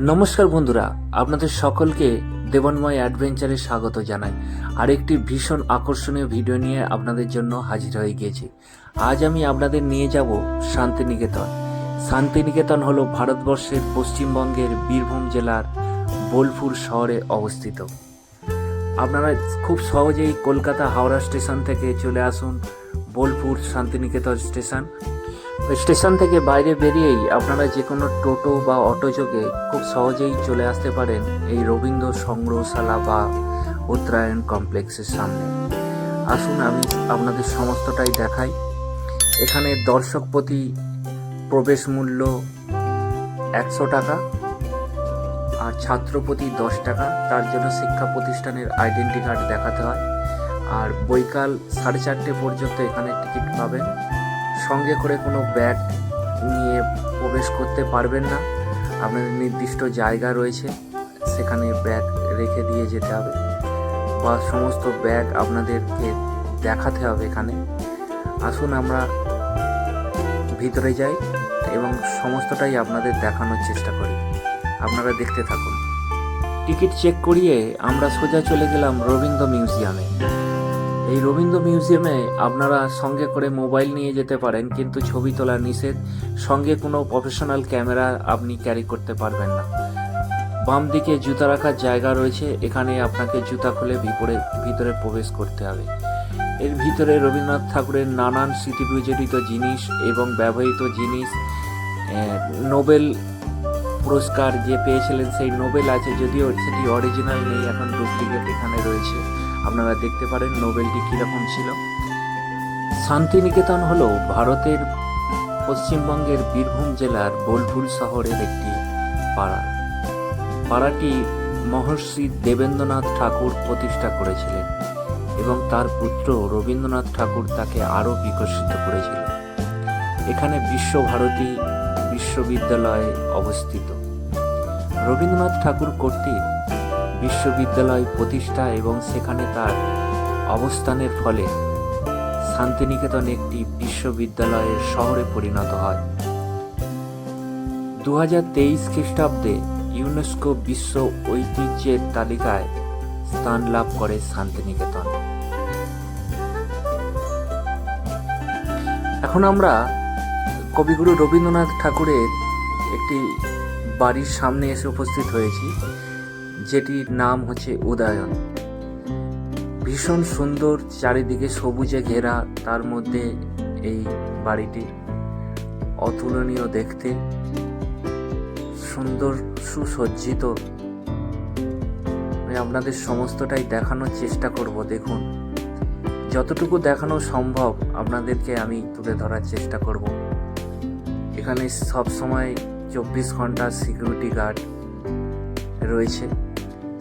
নমস্কার বন্ধুরা, আপনাদের সকলকে দেবনময় অ্যাডভেঞ্চারে স্বাগত জানাই। আরেকটি ভীষণ আকর্ষণীয় ভিডিও নিয়ে আপনাদের জন্য হাজির হয়ে গিয়েছি। আজ আমি আপনাদের নিয়ে যাব শান্তিনিকেতন। শান্তিনিকেতন হল ভারতবর্ষের পশ্চিমবঙ্গের বীরভূম জেলার বোলপুর শহরে অবস্থিত। আপনারা খুব সহজেই কলকাতা হাওড়া স্টেশন থেকে চলে আসুন, বোলপুর শান্তিনিকেতন স্টেশন। স্টেশন থেকে বাইরে বেরিয়েই আপনারা যে কোনো টোটো বা অটো যোগে খুব সহজেই চলে আসতে পারেন এই রবীন্দ্র সংগ্রহশালা বা উত্তরায়ণ কমপ্লেক্সের সামনে। আসুন, আমি আপনাদের সমস্তটাই দেখাই। এখানে দর্শক প্রতি প্রবেশ মূল্য একশো টাকা আর ছাত্র প্রতি দশ টাকা। তার জন্য শিক্ষা প্রতিষ্ঠানের আইডেন্টি কার্ড দেখাতে হয়। আর বৈকাল সাড়ে চারটে পর্যন্ত এখানে টিকিট পাবেন। সঙ্গে করে কোনো ব্যাগ নিয়ে প্রবেশ করতে পারবেন না। আপনাদের নির্দিষ্ট জায়গা রয়েছে, সেখানে ব্যাগ রেখে দিয়ে যেতে হবে বা সমস্ত ব্যাগ আপনাদেরকে দেখাতে হবে এখানে। আসুন আমরা ভিতরে যাই এবং সমস্তটাই আপনাদের দেখানোর চেষ্টা করি। আপনারা দেখতে থাকুন। টিকিট চেক করিয়ে আমরা সোজা চলে গেলাম রবীন্দ্র মিউজিয়ামে। এই রবীন্দ্র মিউজিয়ামে আপনারা সঙ্গে করে মোবাইল নিয়ে যেতে পারেন, কিন্তু ছবি তোলা নিষেধ। সঙ্গে কোনো প্রফেশনাল ক্যামেরা আপনি ক্যারি করতে পারবেন না। বাম দিকে জুতা রাখার জায়গা রয়েছে, এখানে আপনাকে জুতা খুলে ভিতরে ভিতরে প্রবেশ করতে হবে। এর ভিতরে রবীন্দ্রনাথ ঠাকুরের নানান স্মৃতিবিজড়িত জিনিস এবং ব্যবহৃত জিনিস নোবেল পুরস্কার যে পেয়েছিলেন সেই নোবেল আছে যদিও সেটি অরিজিনাল নেই, এখন ডুপ্লিকেট এখানে রয়েছে। আপনারা দেখতে পারেন নোবেলটি কীরকম ছিল। শান্তিনিকেতন হলো ভারতের পশ্চিমবঙ্গের বীরভূম জেলার বোলপুর শহরের একটি পাড়া। পাড়াটি মহর্ষি দেবেন্দ্রনাথ ঠাকুর প্রতিষ্ঠা করেছিলেন এবং তার পুত্র রবীন্দ্রনাথ ঠাকুর তাকে আরও বিকশিত করেছিল এখানে বিশ্বভারতী বিশ্ববিদ্যালয় অবস্থিত। রবীন্দ্রনাথ ঠাকুর কর্তৃক বিশ্ববিদ্যালয় প্রতিষ্ঠা এবং সেখানে তার অবস্থানের ফলে শান্তিনিকেতন একটি বিশ্ববিদ্যালয়ের শহরে পরিণত হয়। দু হাজার তেইশ খ্রিস্টাব্দে ইউনেস্কো বিশ্ব ঐতিহ্যের তালিকায় স্থান লাভ করে শান্তিনিকেতন। এখন আমরা কবিগুরু রবীন্দ্রনাথ ঠাকুরের একটি বাড়ির সামনে এসে উপস্থিত হয়েছি, যেটির নাম হচ্ছে উদয়ন। ভীষণ সুন্দর চারিদিকে সবুজে ঘেরা তার মধ্যে এই বাড়িটি। অতুলনীয় দেখতে, সুন্দর সুসজ্জিত। আমি আপনাদের সমস্তটাই দেখানোর চেষ্টা করব, দেখুন। যতটুকু দেখানো সম্ভব আপনাদেরকে আমি তুলে ধরার চেষ্টা করব। এখানে সব সময় চব্বিশ ঘণ্টা সিকিউরিটি গার্ড রয়েছে।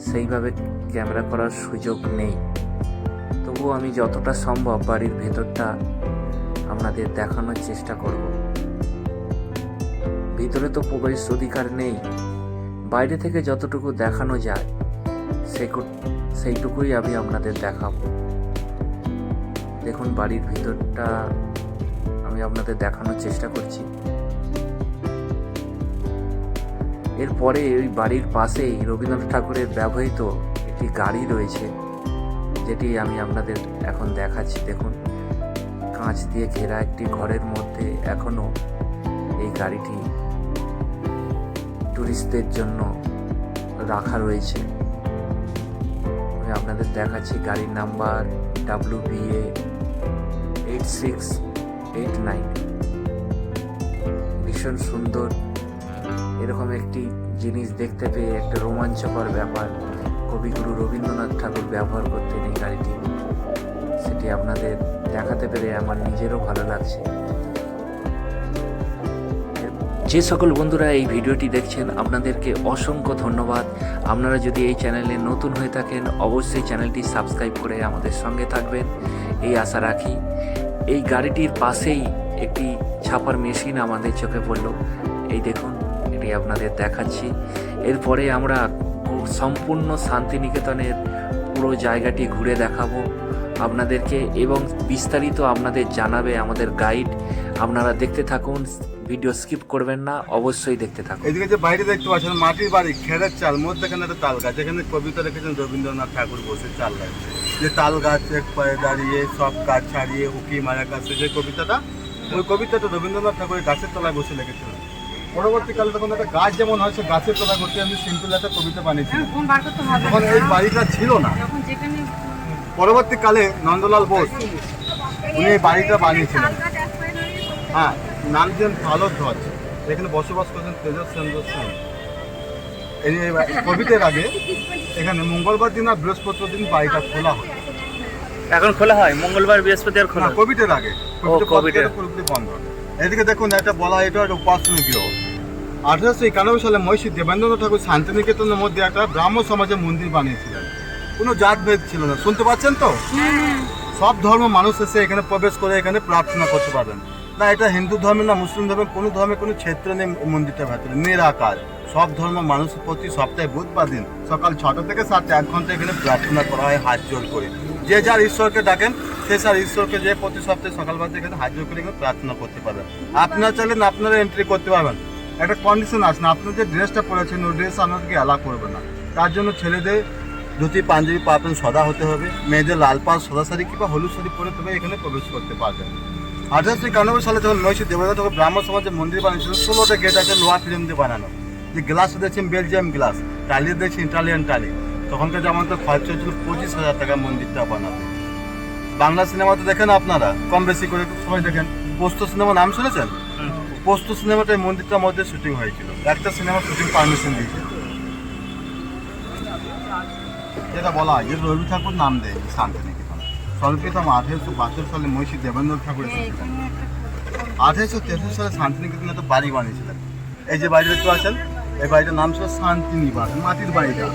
সেইভাবে ক্যামেরা করার সুযোগ নেই। তবুও আমি যতটা সম্ভব বাড়ির ভেতরটা আপনাদের দেখানোর চেষ্টা করব। ভিতরে তো প্রবেশ অধিকার নেই। বাইরে থেকে যতটুকু দেখানো যায় সেইটুকুই আমি আপনাদের দেখাবো। দেখুন, বাড়ির ভিতরটা আমি আপনাদের দেখানোর চেষ্টা করছি। এরপরে ওই বাড়ির পাশেই রবীন্দ্রনাথ ঠাকুরের ব্যবহৃত একটি গাড়ি রয়েছে, যেটি আমি আপনাদের এখন দেখাচ্ছি। দেখুন, কাঁচ দিয়ে ঘেরা একটি ঘরের মধ্যে এখনও এই গাড়িটি টুরিস্টদের জন্য রাখা রয়েছে। আমি আপনাদের দেখাচ্ছি গাড়ির number W B A eight six eight nine ভীষণ সুন্দর এরকম একটি জিনিস দেখতে পেয়ে একটা রোমাঞ্চকর ব্যাপার। কবিগুরু রবীন্দ্রনাথ ঠাকুর ব্যবহার করতেন এই গাড়িটি। সেটি আপনাদের দেখাতে পেরে আমার নিজেরও ভালো লাগছে। যে সকল বন্ধুরা এই ভিডিওটি দেখছেন, আপনাদেরকে অসংখ্য ধন্যবাদ। আপনারা যদি এই চ্যানেলে নতুন হয়ে থাকেন, অবশ্যই চ্যানেলটি সাবস্ক্রাইব করে আমাদের সঙ্গে থাকবেন। এই আশা রাখি, এই গাড়িটির পাশেই একটি ছাপার মেশিন আমাদের চোখে পড়ল। এই দেখুন এটি আপনাদের দেখাচ্ছি। এরপরে আমরা সম্পূর্ণ শান্তিনিকেতনের পুরো জায়গাটি ঘুরে দেখাবো আপনাদেরকে এবং বিস্তারিত আপনাদের জানাবে আমাদের গাইড। আপনারা দেখতে থাকুন, ভিডিও স্কিপ করবেন না, অবশ্যই দেখতে থাকুন। এদিকে যে বাইরে দেখতে পাচ্ছেন, মাটির বাড়ি, খেরের চাল মধ্যেখানে একটা তাল গাছ এখানে কবিতা রেখেছেন রবীন্দ্রনাথ ঠাকুর বসে চাল গাছ। যে তাল গাছ এক পায়ে দাঁড়িয়ে, সব গাছ ছাড়িয়ে, উকি মারা কাছে যে কবিতাটা, ওই কবিতাটা রবীন্দ্রনাথ ঠাকুরের গাছের তলায় বসে লিখেছিলেন। পরবর্তীকালে তখন একটা গাছ যেমন হয় সে গাছের তলায় করতে আমি সিম্পল একটা কবিতা করতে হবে তখন এই বাড়িটা ছিল না। পরবর্তীকালে নন্দলাল বোস উনি এই বাড়িটা বানিয়েছিলেন। হ্যাঁ নাম দিলেন ভালো ধ্বজ। এখানে বসবাস করছেন তেজস চন্দ্র সেন। এই কোভিডের আগে এখানে মঙ্গলবার দিন আর বৃহস্পতিবার দিন বাড়িটা খোলা হয়। এখন খোলা হয়? মঙ্গলবার বৃহস্পতিবার খোলা কোভিডের আগে। কোভিডের পুরোপুরি বন্ধ। এদিকে দেখুন একটা বলা এটা একটা উপাসনা গৃহ। আঠারোশো একানব্বই সালে মহিষী দেবেন্দ্রনাথ ঠাকুর শান্তিনিকেতনের মধ্যে একটা ব্রাহ্ম সমাজের মন্দির বানিয়েছিলেন। কোনো জাতভেদ ছিল না। শুনতে পাচ্ছেন তো? সব ধর্ম মানুষ এসে এখানে প্রবেশ করে এখানে প্রার্থনা করতে পারবেন। না এটা হিন্দু ধর্মে না মুসলিম ধর্মে কোনো ধর্মে কোনো ক্ষেত্র নেই এই মন্দিরটার ভেতরে। নিরাকার। সব ধর্ম মানুষের প্রতি সপ্তাহে বুধবার দিন সকাল ছটা থেকে সাতটা এক ঘণ্টা এখানে প্রার্থনা করা হয় হাত জোর করে। যে যার ঈশ্বরকে ডাকেন সে স্যার ঈশ্বরকে যে প্রতি সপ্তাহে সকালবেলা এখানে হাত জোর করে এখানে প্রার্থনা করতে পারবেন। আপনারা চাইলে না আপনারা এন্ট্রি করতে পারবেন। একটা কন্ডিশন আছে না, আপনার যে ড্রেসটা পরেছেন, ওই ড্রেস আপনাদেরকে অ্যালাউ করবে না। তার জন্য ছেলেদের ধুতি, পাঞ্জাবি পাবেন সদা হতে হবে, মেয়েদের লাল পাল সদা শাড়ি কিংবা হলুদ শাড়ি পরে তবে এখানে প্রবেশ করতে পারবেন। আঠারোশো একানব্বই সালে যখন নয়শো দেবতা তখন ব্রাহ্ম সমাজের মন্দির বানিয়েছিল, ষোলোটা গেট আছে, লোহা ফিল্ম দিয়ে বানানো। যে গ্লাস দেখছেন বেলজিয়াম গ্লাস টালি দেখছেন ইটালিয়ান টালি তখনকার যেমন তো খরচ হয়েছিল পঁচিশ হাজার টাকা মন্দিরটা বানাতে। বাংলা সিনেমা তো দেখেন আপনারা, কম বেশি করে সবাই দেখেন। পোস্ত সিনেমা নাম শুনেছেন? পোস্ত সিনেমাটা এই মন্দিরটার মধ্যে শুটিং হয়েছিল। একটা সিনেমা শুটিং পারমিশন দিয়েছিল যেটা বলা হয় যে রবি ঠাকুর নাম দেয় শান্তিনিকেতন। সর্বপ্রথম আঠেরোশো বাষট্টি সালে মহিষী দেবেন্দ্র ঠাকুর এসেছিলেন আঠেরোশো তেষট্টি সালে শান্তিনিকেতনে একটা বাড়ি বানিয়েছিলেন। এই যে বাড়িটা দেখতে পাচ্ছেন এই বাড়িটার নাম ছিল শান্তিনিবাস মাটির বাড়িটা।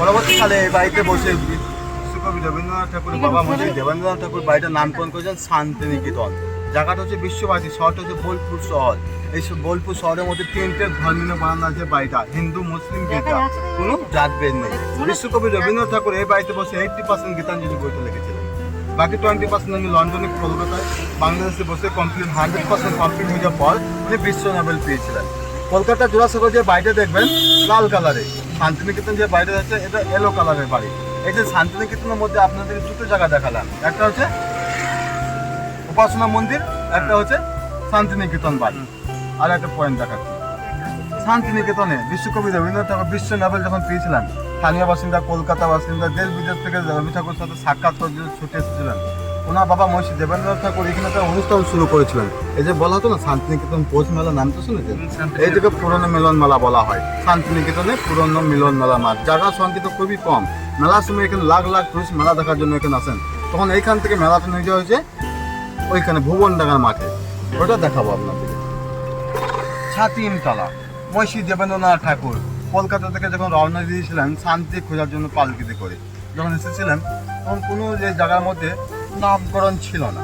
পরবর্তীকালে এই বাড়িতে বসে বিশ্বকবি রবীন্দ্রনাথ ঠাকুর বাবা মহিষী দেবেন্দ্রনাথ ঠাকুর বাড়িটার নামকরণ করেছেন শান্তিনিকেতন। জায়গাটা হচ্ছে বিশ্ববাসী শহরটা হচ্ছে বোলপুর শহর। এই সব বোলপুর শহরের মধ্যে তিনটে ধর্মীয় বানানো আছে বাড়িটা হিন্দু মুসলিম গীতা। কোনো জাতভেদ নেই। বিশ্বকবি রবীন্দ্রনাথ ঠাকুর এই বাড়িতে বসে এইটটি পার্সেন্ট গীতাঞ্জলি বইটা লিখেছিলেন। বাকি টোয়েন্টি পার্সেন্ট উনি লন্ডনে কলকাতায় বাংলাদেশে বসে কমপ্লিট হান্ড্রেড পার্সেন্ট কমপ্লিট হয়ে যাওয়ার পর উনি বিশ্ব নোবেল পেয়েছিলেন। কলকাতা জোড়াসাগর যে বাড়িটা দেখবেন লাল কালারে। শান্তিনিকেতন যে বাড়িটা আছে এটা এলো কালারের বাড়ি। এই যে শান্তিনিকেতনের মধ্যে আপনাদের দুটো জায়গা দেখালাম। একটা হচ্ছে উপাসনা মন্দির একটা হচ্ছে শান্তিনিকেতন বাড়ি। আর একটা পয়েন্ট দেখাচ্ছি। শান্তিনিকেতনে বিশ্বকবি রবীন্দ্রনাথ ঠাকুর বিশ্ব নোবেল যখন পেয়েছিলেন স্থানীয় বাসিন্দা কলকাতা বাসিন্দা দেশ বিদেশ থেকে রবি ঠাকুর সাথে সাক্ষাৎ করতে ছুটে এসেছিলেন। ওনার বাবা মহিষী দেবেন্দ্রনাথ ঠাকুর এখানে একটা অনুষ্ঠান শুরু করেছিলেন। এই যে বলা হতো না শান্তিনিকেতন পৌষ মেলা নাম তো শুনেছেন? এই থেকে পুরনো মিলন মেলা বলা হয়। শান্তিনিকেতনে পুরনো মিলন মেলা মাঠ। জায়গার সংখ্যা তো খুবই কম। মেলার সময় এখানে লাখ লাখ টুরিস্ট মেলা দেখার জন্য এখানে আসেন। তখন এইখান থেকে মেলাটা নিয়ে যাওয়া হয়েছে। ওইখানে ভুবন ভুবনডাঙ্গার মাঠে। ওটা দেখাবো আপনাদেরকে ছাতিমতলা মৈশী দেবেন্দ্রনাথ ঠাকুর। কলকাতা থেকে যখন রওনা দিয়েছিলেন, শান্তি খোঁজার জন্য পালকিতে করে। যখন এসেছিলেন, তখন কোনো যে জায়গার মধ্যে নামকরণ ছিল না।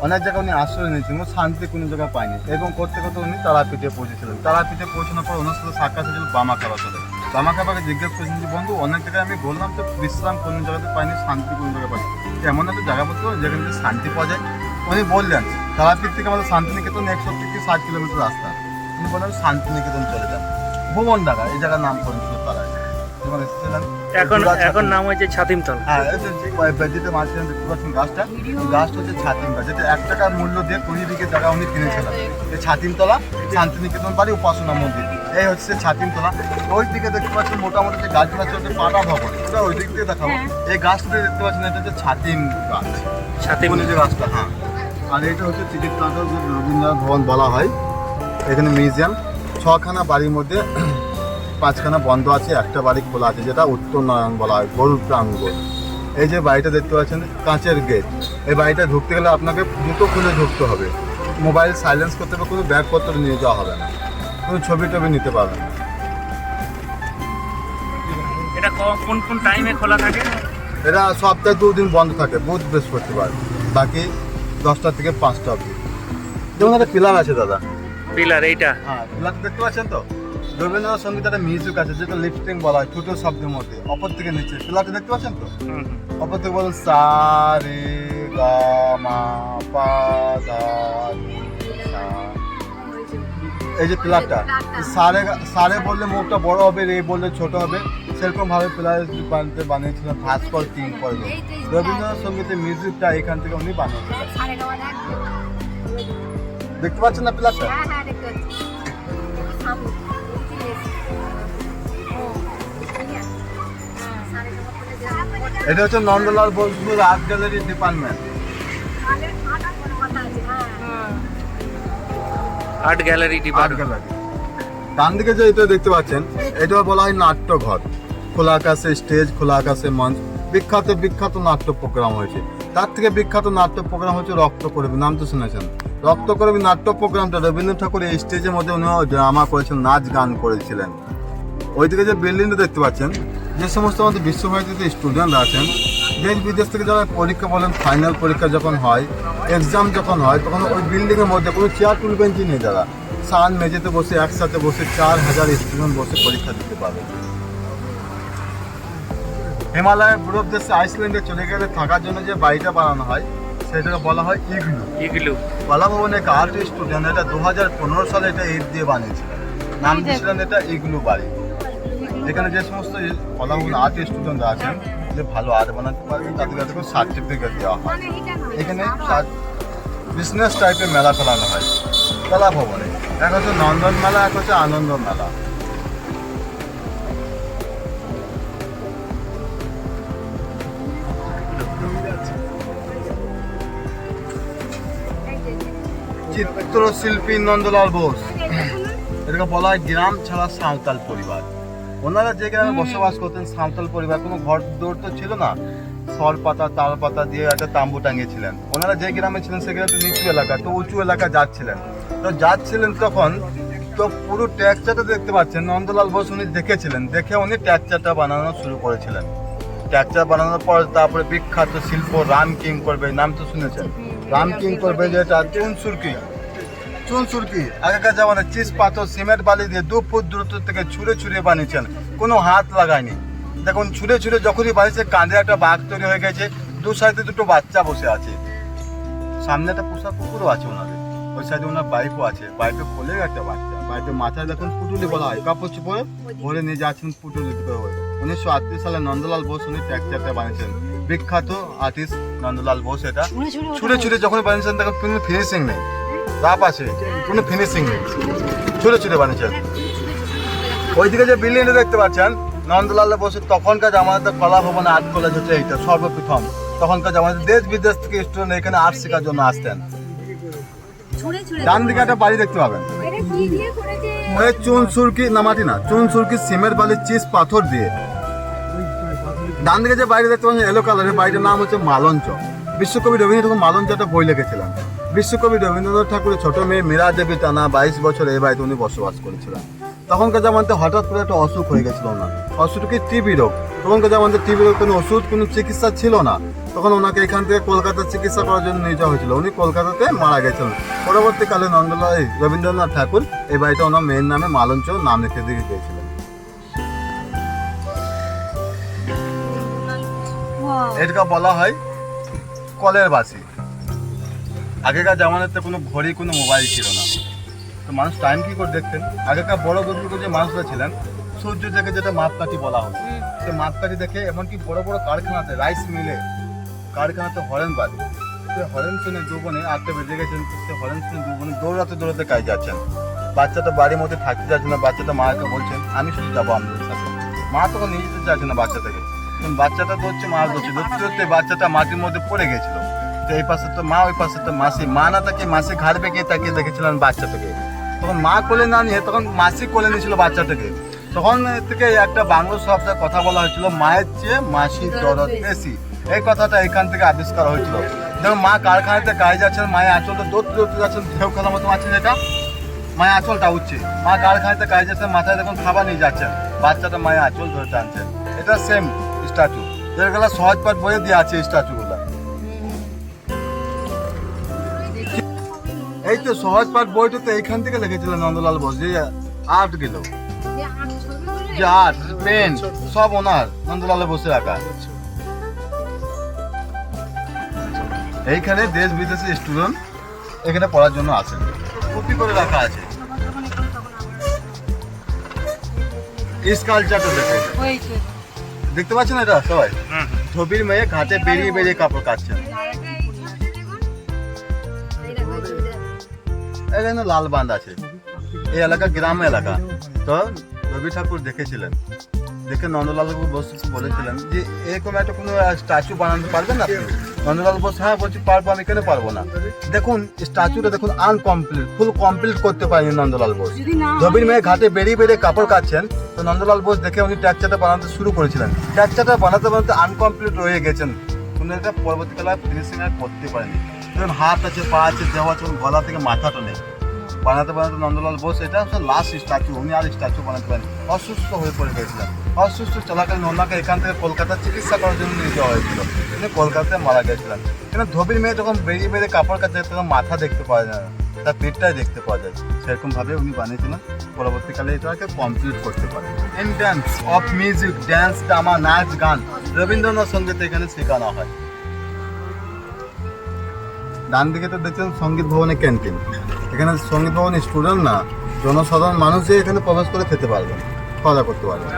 অনেক জায়গায় উনি আশ্রয় নিয়েছিলেন শান্তি কোনো জায়গায় পায়নি। এবং করতে করতে উনি তারাপীঠে পৌঁছেছিলেন। তারাপীঠে পৌঁছানোর পর ওনার সাথে সাক্ষাৎ হয়েছিল বামা খাবার বামা খাবারকে জিজ্ঞেস করেছেন যে বন্ধু অনেক জায়গায় আমি বললাম তো বিশ্রাম কোনো জায়গাতে পাইনি শান্তি কোনো জায়গায় পাইনি। এমন একটা জায়গা বলতে যেখানে থেকে শান্তি পাওয়া যায়। উনি বললেন তারাপীঠ থেকে আমাদের শান্তিনিকেতন একশো থেকে ষাট কিলোমিটার রাস্তা। উনি বললেন শান্তিনিকেতন চলে যান ভুবন ডাঙ্গা এই জায়গার নাম করেছিল তারা এখন জোড়া এখন ছাতিম। নাম হয়েছে ছাতিমতল। হ্যাঁ এই যে যে- যেটা মাঝখানে দেখতে পাচ্ছেন গাছটা হচ্ছে ছাতিম গাছ যেটা এক টাকার মূল্য দিয়ে কুড়ি বিঘে জায়গা উনি কিনেছিলেন। ছাতিমতলা শান্তিনিকেতন বাড়ি উপাসনা মন্দির। এই হচ্ছে ছাতিমতলা ওই দিকে দেখতে পাচ্ছেন মোটামুটি যে গাছগুলো আছে হচ্ছে পাটা ভবন। ওটা ওই দিক দিয়ে দেখাবো। এই গাছটা দেখতে পাচ্ছেন এটা হচ্ছে ছাতিম গাছ। ছাতিম যে গাছটা হ্যাঁ। আর এটা হচ্ছে চিকিৎসাটা যে রবীন্দ্রনাথ ভবন বলা হয়। এখানে মিউজিয়াম। ছখানা বাড়ির মধ্যে পাঁচখানা বন্ধ আছে একটা বাড়ি খোলা আছে যেটা উত্তর নারায়ণ বলা হয় গরুর প্রাঙ্গণ এই যে বাড়িটা দেখতে পাচ্ছেন কাঁচের গেট। এই বাড়িটা ঢুকতে গেলে আপনাকে জুতো খুলে ঢুকতে হবে। মোবাইল সাইলেন্স করতে হবে কোনো ব্যাগপত্র নিয়ে যাওয়া হবে না। ছবি টবি নিতে পারবেন এটা কোন কোন টাইমে খোলা থাকে? এটা সপ্তাহে দুদিন বন্ধ থাকে বুধ বৃহস্পতিবার। বাকি দশটা থেকে পাঁচটা অবধি। যেমন একটা পিলার আছে দাদা। পিলার এইটা? হ্যাঁ পিলারটা দেখতে পাচ্ছেন তো? রবীন্দ্রনাথ সংগীত একটা মিউজিক আছে যেটা লিফটিং বলা হয় ছোটো শব্দের মধ্যে অপর থেকে নিচে। পিলারটা দেখতে পাচ্ছেন তো। অপর থেকে বলুন সা রে গা মা পা সা এই যে পিলারটা সারে সারে বললে মুখটা বড় হবে রে বললে ছোট হবে সেরকম ভাবে পিলার বানিয়ে বানিয়েছিলেন ভাস্কর তিন করে রবীন্দ্রনাথ সঙ্গীতের মিউজিকটা এখান থেকে উনি বানিয়েছিলেন। দেখতে পাচ্ছেন না পিলারটা হ্যাঁ হ্যাঁ এইখানে? হ্যাঁ। এটা হচ্ছে Nandalal Bosepur art gallery department art gallery ডান দিকে যে এটা দেখতে পাচ্ছেন এটা বলা হয় নাট্যঘর। খোলা আকাশে স্টেজ, খোলা আকাশে মঞ্চ। বিখ্যাত বিখ্যাত নাট্য প্রোগ্রাম হয়েছে। তার থেকে বিখ্যাত নাট্য প্রোগ্রাম হচ্ছে রক্ত করবি নাম তো শুনেছেন। রক্ত করবি নাট্য প্রোগ্রামটা রবীন্দ্রনাথ ঠাকুর এই স্টেজের মধ্যে উনি ড্রামা করেছেন, নাচ গান করেছিলেন। ওইদিকে যে বিল্ডিংটা দেখতে পাচ্ছেন, যে সমস্ত আমাদের বিশ্বভারতীতে স্টুডেন্ট আছেন, দেশ বিদেশ থেকে যারা পরীক্ষা বলেন ফাইনাল পরীক্ষা যখন হয় এক্সাম যখন হয় তখন ওই বিল্ডিংয়ের মধ্যে কোনো চেয়ার টুল বেঞ্চি নেই যারা সান মেঝেতে বসে একসাথে বসে চার হাজার স্টুডেন্ট বসে পরীক্ষা দিতে পারবে। হিমালয়ের বরফ দেশে আইসল্যান্ডে চলে গেলে থাকার জন্য যে বাড়িটা বানানো হয় সেটাকে বলা হয় ইগলু ইগলু কলা ভবনে এক আর্ট স্টুডেন্ট এটা দু হাজার পনেরো সালে এটা ইট দিয়ে বানিয়েছিলেন নাম দিয়েছিলেন এটা ইগলু বাড়ি। এখানে যে সমস্ত কলা ভবন আর্ট স্টুডেন্ট আছেন, যে ভালো আর্ট বানাতে পারবেন, তাদের কাছে সার্টিফিকেট দেওয়া হয় এখানে বিজনেস টাইপের মেলা ফেলানো হয়। কলা ভবনে। এক হচ্ছে নন্দন মেলা, এক হচ্ছে আনন্দ মেলা। চিত্রশিল্পী নন্দলাল বোস। এটাকে বলা হয় গ্রাম ছাড়া সাঁওতাল পরিবার। ওনারা যে গ্রামে বসবাস করতেন সাঁওতাল পরিবার কোনো ঘর দৌড় তো ছিল না। সর পাতা তাল পাতা দিয়ে একটা তাম্বু টাঙিয়েছিলেন। ওনারা যে গ্রামে ছিলেন সেখানে তো নিচু এলাকা তো উঁচু এলাকা যাচ্ছিলেন। তো যাচ্ছিলেন তখন তো পুরো ট্যাকচারটা দেখতে পাচ্ছেন নন্দলাল বোস উনি দেখেছিলেন দেখে উনি ট্যাকচারটা বানানো শুরু করেছিলেন। ট্যাকচার বানানোর পর তারপরে বিখ্যাত শিল্প রাম কিং করবে নাম তো শুনেছেন। রাম কিং করবে যেটা চুনসুরকি আগেকার জামানায় চিজ পাথর সিমেন্ট বালি দিয়ে দু ফুট দূরত্ব থেকে ছুঁড়ে ছুঁড়ে বানিয়েছেন। কোনো হাত লাগায়নি। দেখুন ছুঁড়ে ছুঁড়ে যখনই বানিয়েছে কাঁধে একটা বাঘ তৈরি হয়ে গেছে। দু সাইডে দুটো বাচ্চা বসে আছে। সামনে একটা পোষা কুকুরও আছে ওনাদের। ওই সাইডে ওনার বাইকও আছে। বাইকে খোলেও একটা বাচ্চা। বাইকে মাথায় দেখুন পুটুলি বলা হয়। কাপড় চোপড়ে ভরে নিয়ে যাচ্ছেন পুটুলি উনিশশো আটত্রিশ সালে নন্দলাল বোস উনি ট্র্যাকচারটা বানিয়েছেন। বিখ্যাত আর্টিস্ট নন্দলাল বোস এটা। ছুঁড়ে ছুঁড়ে যখন বানিয়েছেন তখন কোনো ফিনিশিং নেই। রাপ আছে কোনো ফিনিশিং নেই। ছুঁড়ে ছুঁড়ে বানিয়েছেন ওইদিকে যে বিল্ডিংটা দেখতে পাচ্ছেন নন্দলাল বসে তখনকার আমাদের কলা ভবনে আর্ট কলেজ হচ্ছে এইটা সর্বপ্রথম। তখনকার আমাদের দেশ বিদেশ থেকে স্টুডেন্ট এখানে আর্ট শেখার জন্য আসতেন। ডান দিকে একটা বাড়ি দেখতে পাবেন। চুন সুরকি না মাটি না চুন সুরকি সিমেন্ট বালির চিজ পাথর দিয়ে। ডান দিকে যে বাড়ি দেখতে পাচ্ছেন এলো কালারের বাড়িটার নাম হচ্ছে মালঞ্চ। বিশ্বকবি রবীন্দ্রনাথ ঠাকুর মালঞ্চ একটা বই লিখেছিলেন। বিশ্বকবি রবীন্দ্রনাথ ঠাকুরের ছোট মেয়ে মীরা দেবী টানা বাইশ বছর এই বাড়িতে উনি বসবাস করেছিলেন। তখনকার জামানতে হঠাৎ করে একটা অসুখ হয়ে গেছিল না অসুখকে টিবি রোগ? তখনকার জামানতে টিবি রোগ কোনো ওষুধ কোনো চিকিৎসা ছিল না। তখন ওনাকে এখান থেকে কলকাতার চিকিৎসা করার জন্য নিয়ে যাওয়া হয়েছিল। উনি কলকাতাতে মারা গেছিলেন। পরবর্তীকালে নন্দলাল রবীন্দ্রনাথ ঠাকুর এই বাড়িতে ওনার মেয়ের নামে মালঞ্চ নাম লিখে দিয়ে দিয়েছিলেন Wow. এটাকে বলা হয় কলের বাসি আগেকার জামানাতে কোনো ঘড়ি কোনো মোবাইল ছিল না। তো মানুষ টাইম কি করে দেখতেন? আগেকার বড় বুজুর্গ যে মানুষরা ছিলেন সূর্য থেকে যেটা মাপকাঠি বলা হয় সে মাপকাঠি দেখে এমনকি বড় বড় কারখানাতে রাইস মিলে কারখানাতে হরেন বাজে। সে হরেন শুনে দু বোনে আটটা বেজে গেছেন সে হরেন শুনে দু বোনে দৌড়াতে দৌড়াতে কাজ যাচ্ছেন। বাচ্চাটা বাড়ির মধ্যে থাকতে যাচ্ছে না বাচ্চাটা মাকে বলছেন আমি শুধু যাব আমাদের সাথে। মা তখন নিয়ে যেতে চাচ্ছে না বাচ্চাটাকে বাচ্চাটা ধরছে মা ধরছে। ধরতে ধরতে বাচ্চাটা মাটির মধ্যে পড়ে গেছিল। এই পাশে তো মা ওই পাশে তো মাসি। মা না তাকে মাসি ঘাড় বেঁকে তাকিয়ে দেখেছিলেন বাচ্চাটাকে। তখন মা কোলে না নিয়ে তখন মাসি কোলে নিয়েছিল বাচ্চাটাকে। তখন থেকে একটা বাংলা শব্দে কথা বলা হয়েছিল মায়ের চেয়ে মাসির দরদ বেশি। এই কথাটা এখান থেকে আবিষ্কার হয়েছিল। যেমন মা কারখানাতে কাজে যাচ্ছেন মায়ের আঁচলটা দৌড়তে দৌড়তে যাচ্ছেন ঢেউ খেলার মতো আছেন এটা মায়ের আঁচলটা উঠছে। মা কারখানাতে কাজে যাচ্ছেন মাথায় দেখুন খাবার নিয়ে যাচ্ছেন। বাচ্চাটা মায়ের আঁচল ধরে টানছেন এটা সেম স্ট্যাচু যেগুলো সহজ পাঠ বইয়ে দিয়ে আছে স্ট্যাচুগুলো এই তো সহজ পাঠ বইটা তো এইখান থেকে লিখেছিলেন নন্দলাল বোস যে আর্ট গেল যে আর্ট পেন সব ওনার নন্দলাল বোসের আঁকা। এইখানে দেশ বিদেশের স্টুডেন্ট এখানে পড়ার জন্য আসেন কপি করে রাখা আছে। দেখে দেখতে পাচ্ছেন এটা সবাই? ছবির মেয়ে ঘাটে বেরিয়ে বেরিয়ে কাপড় কাটছেন। এখানে লাল বাঁধ আছে। এই এলাকা গ্রাম এলাকা। তো রবি ঠাকুর দেখেছিলেন। দেখে নন্দলাল বসু বলেছিলেন যে, এরকম একটা কোনো স্ট্যাচু বানাতে পারবেন না? নন্দলাল বসু হ্যাঁ বলছি, পারব আমি, কেন পারব না? দেখুন, স্ট্যাচুটা দেখুন আনকমপ্লিট, ফুল কমপ্লিট করতে পারেনি নন্দলাল বোস রবির মেয়ে ঘাটে বেরিয়ে বেরিয়ে কাপড় কাচ্ছেন তো নন্দলাল বোস দেখে উনি ট্যাকচাটা বানাতে শুরু করেছিলেন। ট্যাকচাটা বানাতে বানাতে আনকমপ্লিট রয়ে গেছেন। উনি এটা পরবর্তীকালে ফিনিশিং আর করতে পারেনি যেমন হাত আছে, পা আছে দেওয়া আছে গলা থেকে মাথাটা নেই। বানাতে বানাতে নন্দলাল বোস এটা হচ্ছে লাস্ট স্ট্যাচু উনি আর স্ট্যাচু বানাতে পারেন অসুস্থ হয়ে পড়ে গেছিলেন। অসুস্থ চলাকালীন ওনাকে এখান থেকে কলকাতা চিকিৎসা করার জন্য নিয়ে যাওয়া হয়েছিল। তিনি কলকাতায় মারা গেছিলেন। কিন্তু ধোবির মেয়ে যখন বেরিয়ে বেরিয়ে কাপড় কাছে তখন মাথা দেখতে পাওয়া যায় না। তার পেটটাই দেখতে পাওয়া যায়। সেরকমভাবে উনি বানিয়েছিলেন। পরবর্তীকালে এটাকে কমপ্লিট করতে পারেন। In dance of music dance drama নাচ, গান। রবীন্দ্রনাথ সংগীত এখানে শেখানো হয়। ডান দিকে তো দেখছেন সংগীত ভবনের ক্যান্টিন। এখানে সংগীত ভবনের স্টুডেন্ট না জনসাধারণ মানুষই এখানে প্রবেশ করে খেতে পারবেন খাওয়া করতে পারবেন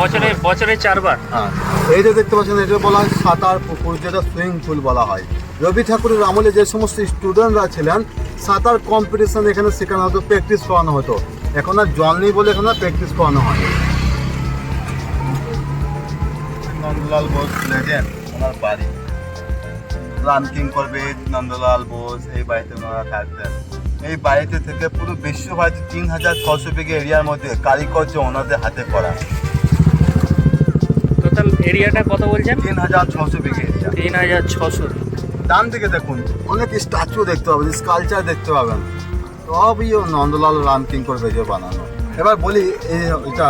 বছরে বছরে চারবার। হ্যাঁ এই যে দেখতে পাচ্ছেন এটা বলা হয় সাঁতার পুকুর যেটা সুইমিং পুল বলা হয়। রবি ঠাকুরের আমলে যে সমস্ত স্টুডেন্টরা ছিলেন সাঁতার কম্পিটিশন এখানে শেখানো হতো প্র্যাকটিস করানো হতো। এখন আর জল নেই বলে এখন আর প্র্যাকটিস করানো হয় নন্দলাল বোস লেজেন্ড ওনার বাড়ি। রানকিং করবে নন্দলাল বোস এই বাড়িতে ওনারা থাকতেন। এই বাড়িতে থেকে পুরো বিশ্বভারতী তিন হাজার ছশো বিঘে এরিয়ার মধ্যে কারিকর্য ওনাদের হাতে করা। টোটাল এরিয়াটা কত বলছেন? তিন হাজার ছশো বিঘে এরিয়া। তিন হাজার ছশো ডান দিকে দেখুন অনেক স্ট্যাচু দেখতে পাবেন স্কালচার দেখতে পাবেন। সবই নন্দলাল রামকিং করবে যে বানানো। এবার বলি এটা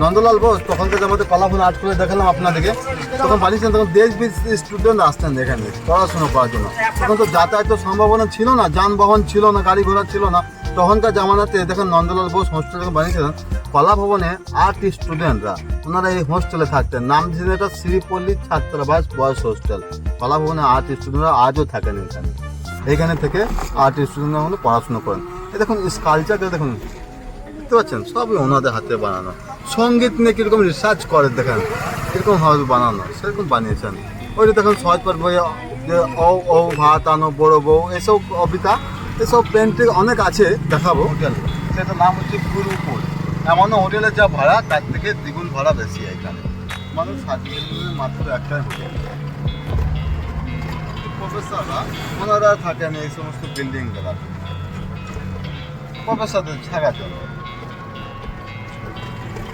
নন্দলাল বোস, তখন থেকে আমাদের কলাফুল আর্ট করে দেখালাম আপনাদেরকে। তখন বানিয়েছেন তখন দেশ বিদেশ স্টুডেন্ট আসতেন এখানে, পড়াশোনা করার জন্য। তখন তো যাতায়াতের সম্ভাবনা ছিল না, যানবাহন ছিল না, গাড়ি ঘোড়া ছিল না। তখনকার জামানাতে দেখেন নন্দলাল বোস হোস্টেল যখন বানিয়েছিলেন কলা ভবনে আর্ট স্টুডেন্টরা ওনারা এই হোস্টেলে থাকতেন। নাম ছিল এটা শ্রীপল্লী ছাত্রাবাস বয়স হোস্টেল কলা ভবনে আর্ট স্টুডেন্টরা আজও থাকেন এখানে। এখানে থেকে আর্ট স্টুডেন্টরা পড়াশোনা করেন। এই দেখুন স্কালচারটা দেখুন, দেখতে পাচ্ছেন? সবই ওনাদের হাতে বানানো। সংগীত নিয়ে কীরকম রিসার্চ করে দেখেন কীরকম হবে বানানো সেরকম বানিয়েছেন। ওইটা দেখেন সহজ পর্ব যে ও ও ভাত আনো বড় বউ এসব কবিতা এসব পেন্টিং অনেক আছে দেখাবো। হোটেল সেটার নাম হচ্ছে গুরুকুল। এমনও হোটেলের যা ভাড়া তার থেকে দ্বিগুণ ভাড়া বেশি এখানে মানুষ সার্টিফিকেট মাত্র একটাই হোটেল প্রফেসররা ওনারা থাকেন এই সমস্ত বিল্ডিং গুলাতে প্রফেসরদের থাকার জন্য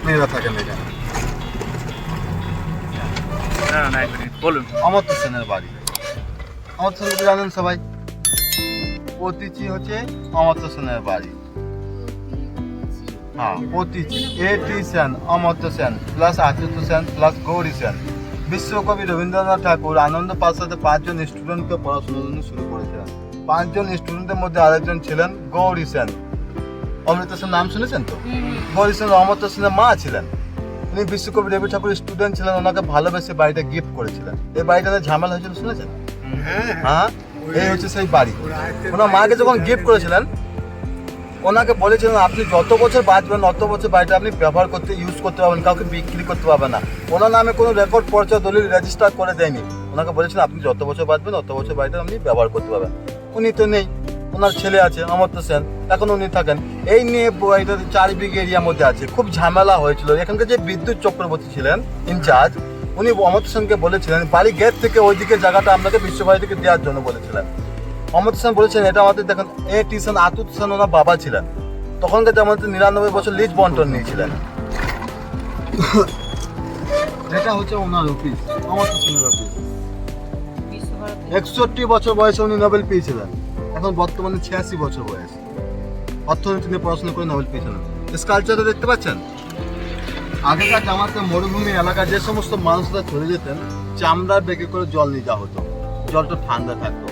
মেয়েরা থাকেন এখানে। বলুন। অমর্ত্য সেনের বাড়ি। অমর্ত্য সেন জানেন সবাই। হচ্ছে অমর্ত্য সেনের বাড়ি। হ্যাঁ Pratichi A T Sen Amartya Sen plus Achyut Sen plus Gauri Sen. বিশ্বকবি রবীন্দ্রনাথ ঠাকুর আনন্দ পাশাতে পাঁচজন স্টুডেন্টকে পড়াশোনার জন্য শুরু করেছিলেন। পাঁচজন স্টুডেন্টের মধ্যে আরেকজন ছিলেন গৌরী সেন। অমৃত সেন নাম শুনেছেন তো? গৌরী সেন সেনের মা ছিলেন। উনি বিশ্বকবি রবি ঠাকুর স্টুডেন্ট ছিলেন ওনাকে ভালোবেসে বাড়িটা গিফট করেছিলেন। এই বাড়িটাতে ঝামেলা হয়েছিল শুনেছেন? হ্যাঁ। এই হচ্ছে সেই বাড়ি। ওনার মাকে যখন গিফট করেছিলেন ওনাকে বলেছিলেন আপনি যত বছর বাঁচবেন অত বছর বাড়িটা আপনি ব্যবহার করতে ইউজ করতে পারবেন কাউকে বিক্রি করতে পারবেন না। ওনার নামে কোনো রেকর্ড পরিচয় দলিল রেজিস্টার করে দেয়নি। ওনাকে বলেছিলেন আপনি যত বছর বাঁচবেন অত বছর বাড়িটা আপনি ব্যবহার করতে পারবেন। উনি তো নেই। ওনার ছেলে আছে, অমর্ত্য সেন। এখন উনি থাকেন। এই নিয়ে বাড়িটা চার বিঘে এরিয়ার মধ্যে আছে। খুব ঝামেলা হয়েছিল। এখানকার যে বিদ্যুৎ চক্রবর্তী ছিলেন, ইনচার্জ, উনি অমর্ত্য সেনকে বলেছিলেন, বাড়ি গেট থেকে ওইদিকে জায়গাটা আপনাকে বিশ্বভারতী থেকে দেওয়ার জন্য বলেছিলেন। অমর্ত্য সেন বলেছেন, এটা আমাদের দেখেন, এ টিউশন আতুত সেন ওনার বাবা ছিলেন। তখনকার আমাদের নিরানব্বই বছর লিজ বন্টন নিয়েছিলেন। এটা হচ্ছে ওনার অফিস সেনের অফিস। একষট্টি বছর বয়সে উনি নোবেল পেয়েছিলেন। এখন বর্তমানে ছিয়াশি বছর বয়স। অর্থনীতি নিয়ে পড়াশোনা করে নোবেল পেয়েছিলেন স্কালচারটা দেখতে পাচ্ছেন? আগেকার জামাতে মরুভূমি এলাকায় যে সমস্ত মানুষরা চলে যেতেন চামড়ার বেগে করে জল নিয়ে যাওয়া হতো। জলটা ঠান্ডা থাকতো।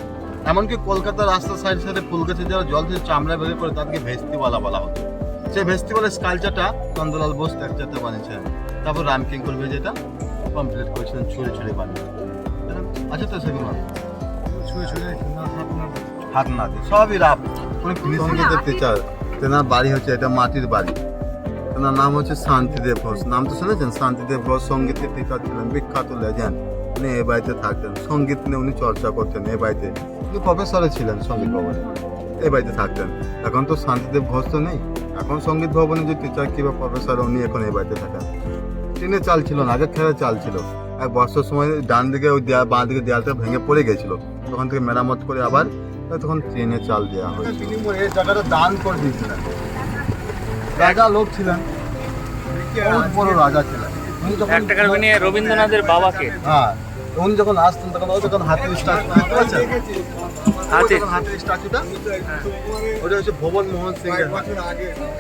এমনকি কলকাতার রাস্তার সাইড সাইডে ফুল গাছে যারা জল দিয়ে চামড়া বেগে করে, তাদেরকে ভেস্তিওয়ালা বলা হতো। সেই ভেস্তিওয়ালা স্কালচারটা চন্দ্রলাল বোস একচাতে বানিয়েছেন। তারপর রামকিং করবে যেটা কমপ্লিট করেছিলেন ছুঁড়ে ছুঁড়ে বানিয়ে। আচ্ছা তো সেগুলো হাত না দিয়ে, সবই রাপ উনি ফিনিশিং দেখতে চায় তেনার বাড়ি হচ্ছে এটা মাটির বাড়ি। ওনার নাম হচ্ছে শান্তিদেব ঘোষ। নাম তো শুনেছেন? শান্তিদেব ঘোষ সঙ্গীতের টিচার ছিলেন, বিখ্যাত লেজেন্ড উনি এ বাড়িতে থাকতেন। সংগীত নিয়ে উনি চর্চা করতেন এ বাড়িতে। উনি প্রফেসরে ছিলেন সংগীত ভবনে। এ বাড়িতে থাকতেন। এখন তো শান্তিদেব ঘোষ তো নেই। এখন সংগীত ভবনে যে টিচার কিংবা প্রফেসর উনি এখন এ বাড়িতে থাকেন। টিনের চাল ছিল না আগে খেলার চাল ছিল। এক বর্ষার সময় ডান দিকে ওই দেয়াল, বাঁ দিকে দেয়ালটা ভেঙে পড়ে গেছিল। তখন থেকে মেরামত করে আবার তখন ট্রেনে চাল দেওয়া হয় তিনি এই জায়গাটা দান করে দিয়েছিলেন। রাজা লোক ছিলেন বহুত বড় রাজা ছিলেন। উনি যখন এক রবীন্দ্রনাথের বাবাকে। হ্যাঁ উনি যখন আসতেন তখন ওই যখন হাতির স্ট্যাচু দেখতে পাচ্ছেন স্ট্যাচুটা ওটা হচ্ছে ভবন মোহন সিং এর।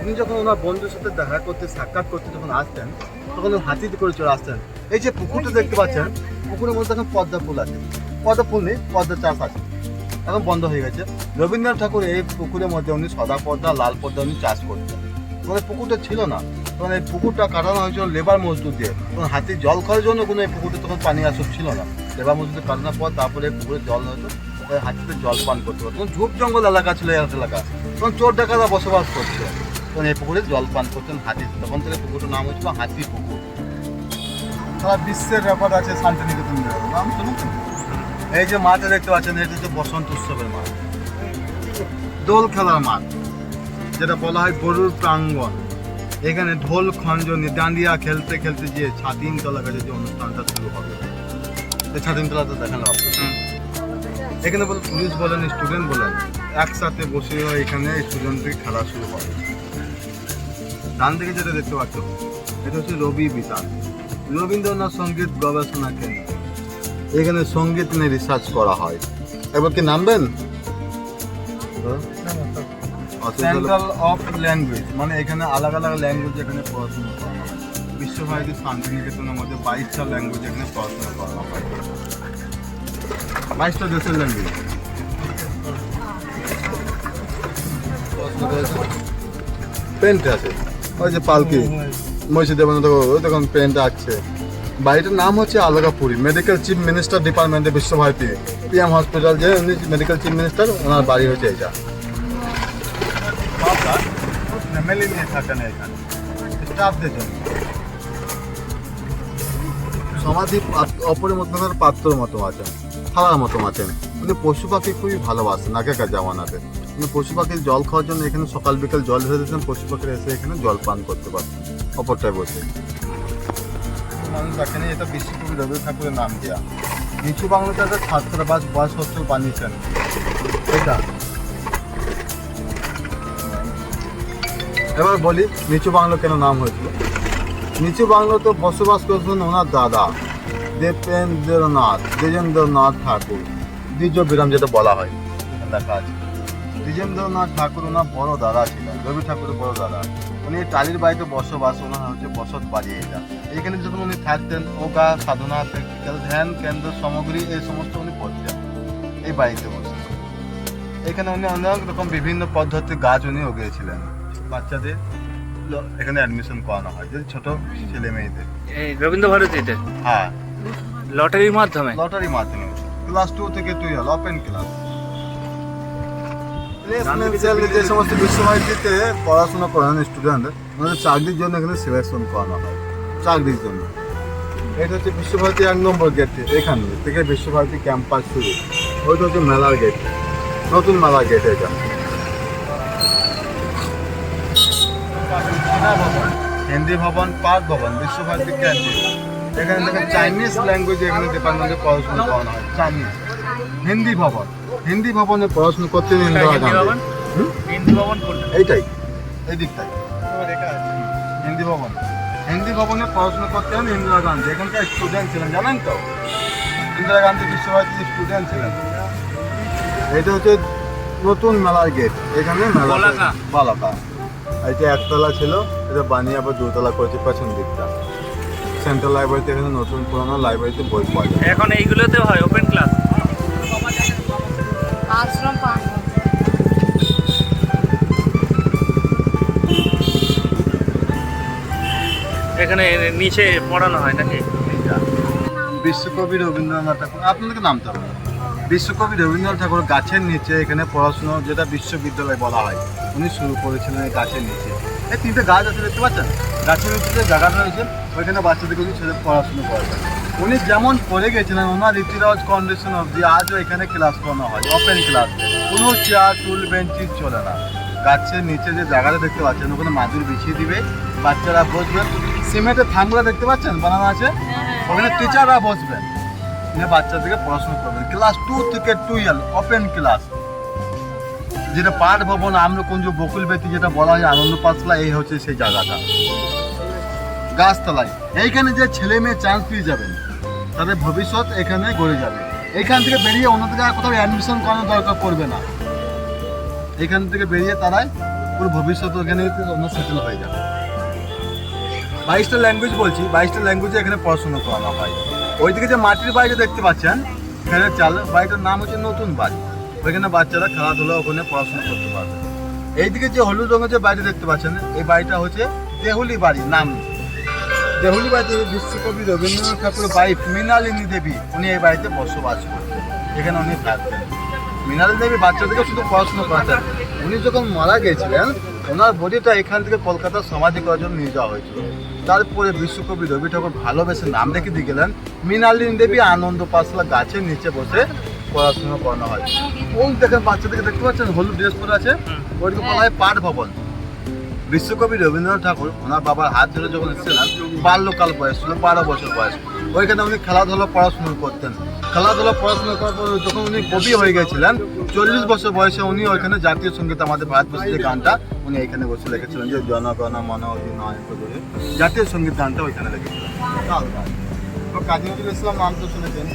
উনি যখন ওনার বন্ধুর সাথে দেখা করতে সাক্ষাৎ করতে যখন আসতেন তখন উনি হাতিতে করে চলে আসতেন। এই যে পুকুরটা দেখতে পাচ্ছেন পুকুরের মধ্যে এখন পদ্মা ফুল আছে। পদ্মা ফুল নেই পদ্মা চাষ আছে। এখন বন্ধ হয়ে গেছে। রবীন্দ্রনাথ ঠাকুর এই পুকুরের মধ্যে উনি সদা পদ্মা লাল পদ্মা উনি চাষ করতেন। তখন পুকুরটা ছিল না। তখন এই পুকুরটা কাটানো হয়েছিল লেবার মজদুর দিয়ে। তখন হাতির জল খাওয়ার জন্য কোনো এই পুকুরটা তখন পানি আসুক ছিল না। লেবার মজদুর কাটানোর পর তারপরে পুকুরে জল হতো। হাতিতে জল পান করতে পারতো তখন ঝোপ জঙ্গল এলাকা ছিল এই এলাকা। তখন চোর ডাকাতরা বসবাস করছে তখন এই পুকুরে জল পান করতেন হাতি। তখন থেকে পুকুরটার নাম হচ্ছিল হাতি পুকুর। সারা বিশ্বের ব্যাপার আছে শান্তিনিকেতন নাম শুনেছেন? এই যে মাঠে দেখতে পাচ্ছেন, এটা হচ্ছে বসন্ত উৎসবের মাঠ। দোল খেলার মাঠ, যেটা বলা হয় গরুর প্রাঙ্গণ। এখানে ঢোল, খঞ্জনি, ডান্ডিয়া খেলতে খেলতে যে ছাতিন তলা কাছে যে অনুষ্ঠানটা শুরু হবে, এই ছাতিন তলাটা দেখালাম আপনাকে। এখানে বল পুলিশ বলেন স্টুডেন্ট বলেন, একসাথে বসে এখানে স্টুডেন্টদের খেলা শুরু হবে। ডান দিকে যেটা দেখতে পাচ্ছ এটা হচ্ছে রবি বিতান। রবীন্দ্রনাথ সংগীত গবেষণা কেন্দ্র। এখানে সংগীত নিয়ে রিসার্চ করা হয়। এবার কি নামবেন? সেন্ট্রাল অফ ল্যাঙ্গুয়েজ মানে এখানে আলাদা আলাদা ল্যাঙ্গুয়েজ এখানে পড়াশোনা করা হয়। বিশ্বভারতী শান্তিনিকেতনের মধ্যে বাইশটা ল্যাঙ্গুয়েজ এখানে পড়াশোনা করা হয়। বাইশটা দেশের ল্যাঙ্গুয়েজ পেন্ট আছে। ওই যে পালকি দেবানন্দ ওই দেখুন পেন্ট আছে। বাড়িটার নাম হচ্ছে আলগাপুরি। মেডিকেল চিফ মিনিস্টার ডিপার্টমেন্টে বিশ্বভারতী। পিএম হসপিটাল যে উনি মেডিকেল চিফ মিনিস্টার ওনার বাড়ি হচ্ছে এটা ফ্যামিলি নিয়ে থাকেন এখানে। স্টাফদের জন্য। সমাধি পাত- অপরিমর্তনের পাত্রর মতো আছেন থালার মতো আছেন উনি পশু পাখি খুবই ভালোবাসেন আগেকার জামানাতে। উনি পশু পাখির জল খাওয়ার জন্য এখানে সকাল বিকাল জল ধরে দিতেন পশু পাখিরা এসে এখানে জল পান করতে পারতেন। অপরটায় বসে। মানুষ এখানে এটা বিশ্বকবি রবীন্দ্র ঠাকুরের নাম দেওয়া নিচু বাংলাতে একটা ছাত্রাবাস বয়স হোস্টেল বানিয়েছেন এটা এবার বলি, নিচু বাংলো কেন নাম হয়েছিল? নিচু বাংলো তো বসবাস করতেন ওনার দাদা, দেবেন্দ্রনাথ দ্বিজেন্দ্রনাথ ঠাকুর। দ্বিজ বিরাম যেটা বলা হয় লেখা আছে। দ্বিজেন্দ্রনাথ ঠাকুর ওনার বড় দাদা ছিলেন রবি ঠাকুরের বড় দাদা। উনি টালির বাড়িতে বসবাস ওনার হচ্ছে বসত বাড়ি এটা। এখানে যখন উনি থাকতেন ওগা সাধনা প্র্যাকটিক্যাল ধ্যান কেন্দ্র সামগ্রী এই সমস্ত উনি পড়তেন এই বাড়িতে বসে। এখানে উনি অনেক রকম বিভিন্ন পদ্ধতির গাছ উনি উগিয়েছিলেন। বাচ্চাদের এখানে অ্যাডমিশন করানো হয় যদি ছোট ছেলে মেয়েদের। এই রবীন্দ্র ভারতীতে হ্যাঁ। লটারির মাধ্যমে? লটারির মাধ্যমে। ক্লাস টু থেকে টুয়েলভ ওপেন ক্লাস যে সমস্ত বিশ্বভারতীতে পড়াশোনা করেন স্টুডেন্ট ওনাদের চাকরির জন্য এখানে সিলেকশন করানো হয়। চাকরির জন্য। এটা হচ্ছে বিশ্বভারতী এক নম্বর গেট এখান, থেকে বিশ্বভারতী ক্যাম্পাস শুরু। ওইটা হচ্ছে মেলার গেট নতুন মেলার গেট এটা। হিন্দি ভবন, পার্ক ভবন, বিশ্বভারতী ক্যান্টিন এখানে দেখেন চাইনিজ ল্যাঙ্গুয়েজ এখানে ডিপার্টমেন্টে পড়াশোনা করানো হয় চাইনিজ হিন্দি ভবন। হিন্দি ভবনে পড়াশোনা করতে ইন্দিরা হিন্দি গান্ধী। ভবন? হিন্দি ভবন কোনটা? এইটাই এই দিকটাই হিন্দি ভবন। হিন্দি ভবনে পড়াশোনা করতেন ইন্দিরা গান্ধী। এখানকার স্টুডেন্ট ছিলেন জানেন তো? ইন্দিরা গান্ধী বিশ্বভারতীর স্টুডেন্ট ছিলেন। এটা হচ্ছে নতুন মেলার গেট এখানে মেলা। বালাকা। এটা একতলা ছিল এটা বানিয়ে আবার দুতলা করেছে পেছন দিকটা। সেন্ট্রাল লাইব্রেরিতে এখানে নতুন পুরোনো লাইব্রেরিতে বই পাওয়া যায়। এখন এইগুলোতে হয় ওপেন ক্লাস এখানে নিচে পড়ানো হয় নাকি? বিশ্বকবি রবীন্দ্রনাথ ঠাকুর, আপনাদেরকে নামতে হবে। বিশ্বকবি রবীন্দ্রনাথ ঠাকুর গাছের নিচে এখানে পড়াশুনো, যেটা বিশ্ববিদ্যালয় বলা হয়, উনি শুরু করেছিলেন এই গাছের নিচে। এই তিনটে গাছ আছে, দেখতে পাচ্ছেন? গাছের নিচে যে জায়গা রয়েছে, ওইখানে বাচ্চাদেরকে উনি ছেলে পড়াশুনো করাবেন উনি যেমন পড়ে গেছিলেন, ওনার রীতিরাজ কন্ডিশন অবধি আজও এখানে ক্লাস করানো হয় ওপেন ক্লাস কোনো চেয়ার টুল বেঞ্চি চলে না। গাছের নিচে যে জায়গাটা দেখতে পাচ্ছেন, ওখানে মাদুর বিছিয়ে দিবে বাচ্চারা বসবেন সিমেন্টের থামগুলো দেখতে পাচ্ছেন? বানানো আছে। ওখানে টিচাররা বসবেন নিয়ে বাচ্চাদেরকে পড়াশোনা করবেন ক্লাস টু থেকে টুয়েলভ ওপেন ক্লাস যেটা পাঠ ভবন আম্রকুঞ্জ বকুল বেতি যেটা বলা হয় আনন্দ পাঠশালা এই হচ্ছে সেই জায়গাটা। গাছতলায়। এইখানে যে ছেলে মেয়ে চান্স পেয়ে যাবেন তাদের ভবিষ্যৎ এখানে গড়ে যাবে। এখান থেকে বেরিয়ে অন্য জায়গায় কোথাও অ্যাডমিশন করানোর দরকার পড়বে না। এখান থেকে বেরিয়ে তারাই পুরো ভবিষ্যৎ ওখানে অন্য সেটেল হয়ে যাবে। বাইশটা ল্যাঙ্গুয়েজ বলছি, বাইশটা ল্যাঙ্গুয়েজে এখানে পড়াশোনা করানো হয়। ওইদিকে যে মাটির বাড়িটা দেখতে পাচ্ছেন, এখানে চাল, বাড়িটার নাম হচ্ছে নতুন বাড়ি। ওইখানে বাচ্চারা খেলাধুলা ওখানে পড়াশোনা করতে পারবে। এইদিকে যে হলুদ রঙের যে বাড়ি দেখতে পাচ্ছেন, এই বাড়িটা হচ্ছে দেহুলি বাড়ি নাম। দেহুলি বাড়িতে বিশ্বকবি রবীন্দ্রনাথ ঠাকুরের বাইফ মৃণালিনী দেবী, উনি এই বাড়িতে বসবাস করতেন। এখানে উনি থাকতেন। মৃণালিনী দেবী বাচ্চাদেরকে শুধু পড়াশোনা করাতেন। উনি যখন মারা গেছিলেন ওনার বডিটা এখান থেকে কলকাতার সমাধি করার জন্য নিয়ে যাওয়া হয়েছিল। তারপরে বিশ্বকবি রবি ঠাকুর ভালোবেসে নাম রেখে দিয়ে গেলেন মৃণালিনী দেবী আনন্দ পাশলা গাছের নিচে বসে পড়াশোনা করানো হয়। ওই দেখেন বাচ্চাদেরকে দেখতে পাচ্ছেন হলুদ ড্রেস পরে আছে ওইটাকে বলা হয় পাঠ ভবন। বিশ্বকবি রবীন্দ্রনাথ ঠাকুর ওনার বাবার হাত ধরে যখন এসেছিলেন বাল্যকাল বয়স ছিল বারো বছর বয়স। ওইখানে উনি খেলাধুলা পড়াশুনো করতেন। খেলাধুলা, পড়াশোনা করার পর যখন উনি কবি হয়ে গেছিলেন, চল্লিশ বছর বয়সে উনি ওইখানে জাতীয় সংগীত আমাদের ভারতবর্ষের যে গানটা, উনি এখানে বসে লিখেছিলেন যে, জনগণ মন অধিনয় করে জাতীয় সংগীত গানটা ওইখানে লিখেছিলেন। গান কাজী নজরুল ইসলাম নাম তো শুনেছেন।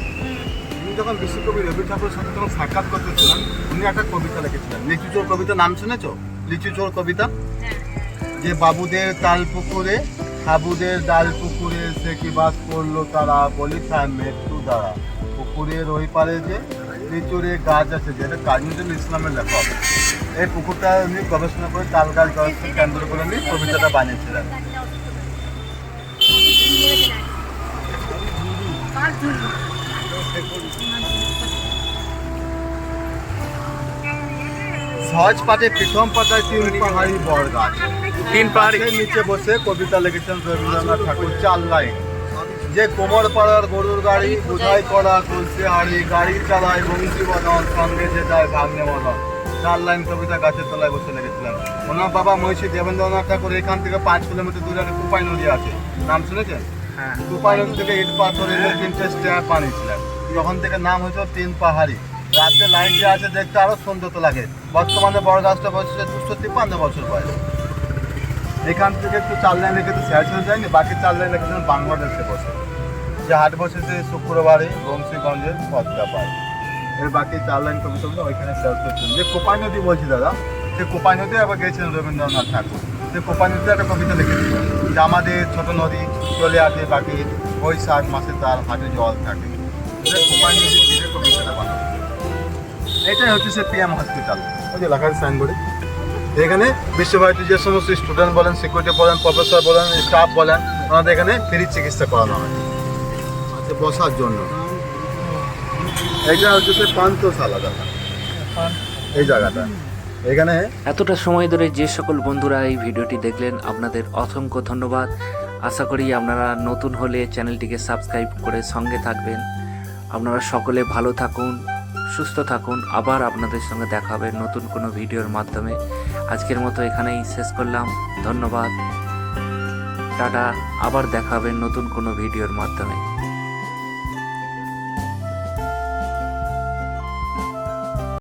উনি যখন বিশ্বকবি রবি ঠাকুরের সাথে যখন সাক্ষাৎ করতেছিলেন, উনি একটা কবিতা লিখেছিলেন। লিচু চোর কবিতা, নাম শুনেছো? লিচু চোর কবিতা? যে বাবুদের তাল পুকুরে, হাবুদের ডাল পুকুরে, সে কি বাস করল তারা, বলি তার মৃত্যু দ্বারা। পুকুরের ওই পারে যে লিচুরে গাছ আছে যেটা কাজী নজরুল ইসলামের লেখক এই পুকুরটা উনি গবেষণা করে তাল গাছ গবেষণা কেন্দ্র করে উনি কবিতাটা বানিয়েছিলেন সহজ পাঠে প্রথম পাতায় তিন পাহাড়ি বড় গাছ। তিন পাহাড়ি। নিচে বসে কবিতা লিখেছেন রবীন্দ্রনাথ ঠাকুর চার লাইন। যে কোমর পাড়ার গরুর গাড়ি বোঝাই করা কলসি হাড়ি গাড়ি চালায় বংশী বদন সঙ্গে যে যায় ভাগ্নে বদন চার লাইন কবিতা গাছের তলায় বসে লেগেছিলাম। ওনার বাবা মহিষী দেবেন্দ্রনাথ ঠাকুর এখান থেকে পাঁচ কিলোমিটার দূরে একটা কুপাই নদী আছে। নাম শুনেছেন? হ্যাঁ। কুপাই নদী থেকে ইট পাথরের তিনটে স্ট্যাপ বানিয়েছিলেন তখন থেকে নাম হয়েছে তিন পাহাড়ি। রাতে লাইট যে আছে দেখতে আরও সুন্দর তো লাগে। বর্তমানে বড় গাছটা বয়স দুশো তিপ্পান্ন বছর বয়স। এখান থেকে একটু চার লাইন রেখে তো শেষ হয়ে যায়নি বাকি চার লাইন রেখেছিলেন বাংলাদেশে বসে। যে হাট বসেছে শুক্রবারে বংশীগঞ্জের পদ্মা পায়। এর বাকি চার লাইন কবি কবিতাগুলো ওইখানে শেষ করছেন। যে কোপাই নদী বলছি দাদা, সে কোপাই নদী আবার গেছিলেন রবীন্দ্রনাথ ঠাকুর। সে কোপাই নদীতে একটা কবিতা লিখেছিলেন যে আমাদের ছোট নদী চলে আসে বাকি, বৈশাখ মাসে তার হাটে জল থাকে। কোপাই নদীর তীরে কবিতাটা বানানো। এটাই হচ্ছে সে পিএম হসপিটাল ওই যে লেখা সাইনবোর্ডে এখানে বিশ্বভারতী যে সমস্ত স্টুডেন্ট বলেন সিকিউরিটি বলেন প্রফেসর বলেন স্টাফ বলেন, ওনাদের এখানে ফ্রি চিকিৎসা করানো হয়। বসার জন্য। এটা হচ্ছে সে পান্থশালা জায়গা। এই জায়গাটা। এখানে এতটা সময় ধরে যে সকল বন্ধুরা এই ভিডিওটি দেখলেন, আপনাদের অসংখ্য ধন্যবাদ। আশা করি আপনারা নতুন হলে চ্যানেলটিকে সাবস্ক্রাইব করে সঙ্গে থাকবেন। আপনারা সকলে ভালো থাকুন, সুস্থ থাকুন। আবার আপনাদের সঙ্গে দেখা হবে নতুন কোনো ভিডিওর মাধ্যমে। আজকের মতো এখানেই শেষ করলাম। ধন্যবাদ। টাটা। আবার দেখা হবে নতুন কোনো ভিডিওর মাধ্যমে।